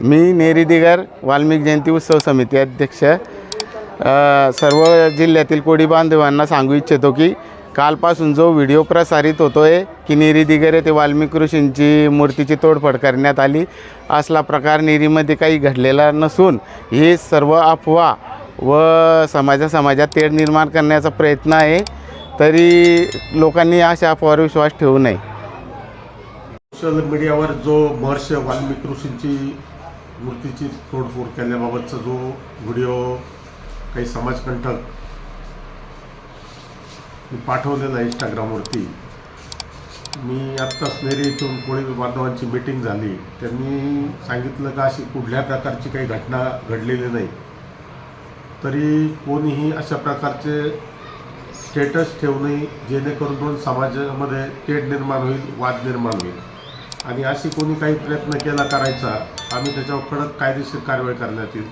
मी नेरी दिगर वाल्मिक जयंती उत्सव समिती अध्यक्ष. सर्व जिल्ह्यातील कोळी बांधवांना सांगू इच्छितो की कालपासून जो व्हिडिओ प्रसारित होतो आहे की नेरी दिगर येथे वाल्मिक ऋषींची मूर्तीची तोडफोड करण्यात आली असला प्रकार नेरीमध्ये काही घडलेला नसून ही सर्व अफवा व समाजा समाजात तेढ निर्माण करण्याचा प्रयत्न आहे तरी लोकांनी अशा अफवावर विश्वास ठेवू नये. सोशल मीडियावर जो महर्ष वाल्मिक ऋषींची मूर्तीची तोडफोड केल्याबाबतचा जो व्हिडिओ काही समाजकंठक मी पाठवलेला इंस्टाग्रामवरती मी आत्ताच नेरी इथून कोळी बांधवांची मीटिंग झाली. त्यांनी सांगितलं का अशी कुठल्या प्रकारची काही घटना घडलेली नाही. तरी कोणीही अशा प्रकारचे स्टेटस ठेवू नये जेणेकरून दोन समाजामध्ये तेढ निर्माण होईल वाद निर्माण होईल. आणि अशी कोणी काही प्रयत्न केला करायचा आम्ही त्याच्यावर कडक कायदेशीर कारवाई करण्यात येईल.